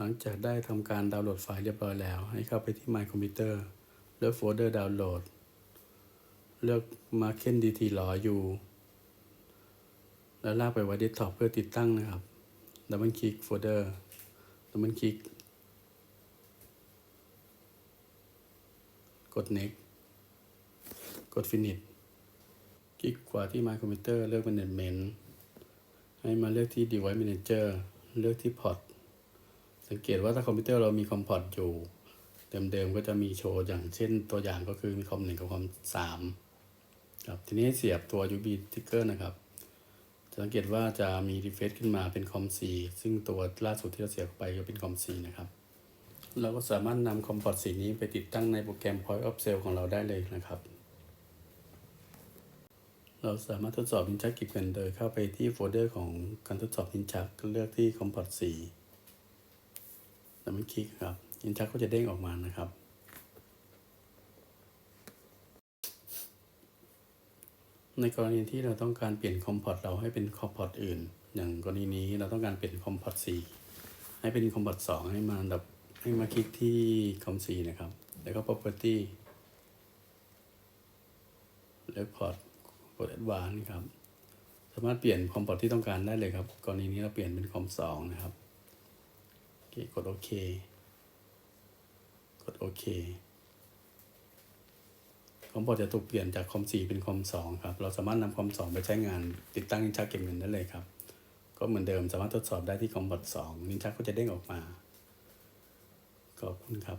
หลังจากได้ทำการดาวน์โหลดไฟล์เรียบร้อยแล้ว ให้เข้าไปที่ My Computer เลือกโฟลเดอร์ดาวน์โหลด เลือก Marken DT รออยู่ แล้วลากไปไว้เดสก์ท็อปเพื่อติดตั้งนะครับ ดับเบิลคลิกโฟลเดอร์ ดับเบิลคลิก กด next กด finish คลิกขวาที่ My Computer เลือก Management ให้มาเลือกที่ Device Manager เลือกที่ Port สังเกตว่าถ้าคอมพิวเตอร์เรามีคอมพอร์ตอยู่ เดิมๆก็จะมีโชว์อย่างเช่นตัวอย่างก็คือมีคอมหนึ่งกับคอมสามครับทีนี้เสียบตัว USB sticker นะครับสังเกตว่าจะมีรีเฟซขึ้นมาเป็นคอม C ซึ่งตัวล่าสุดที่เราเสียบไปก็เป็นคอม C นะครับเราก็สามารถนำคอมพอร์ตสีนี้ไปติดตั้งในโปรแกรม Point of Sale ของเราได้เลยนะครับ เราสามารถทดสอบลิ้นชักกิบกันโดยเข้าไปที่โฟลเดอร์ของการทดสอบลิ้นชักเลือกที่คอมพอร์ตสี แล้วมันคลิกครับลิ้นชักก็จะเด้งออกมานะครับ ในกรณีที่เราต้องการเปลี่ยนคอมพอร์ตเราให้เป็นคอมพอร์ตอื่น อย่างกรณีนี้เราต้องการเปลี่ยนคอมพอร์ต4ให้เป็นคอมพอร์ต2ให้มาดับให้มาคลิกที่คอม4นะครับ แล้วก็ property แล้วพอร์ตกด advance ครับ สามารถเปลี่ยนคอมพอร์ตที่ต้องการได้เลยครับ กรณีนี้เราเปลี่ยนเป็นคอม2นะครับ กดโอเค กดโอเค คอมพอร์ตจะถูกเปลี่ยนจากคอม4เป็นคอม2ครับ เราสามารถนำคอม2ไปใช้งานติดตั้งนินชักเก็บเงินได้เลยครับ ก็เหมือนเดิมสามารถทดสอบได้ที่คอมพอร์ต2นินชักก็จะเด้งออกมา ขอบคุณครับ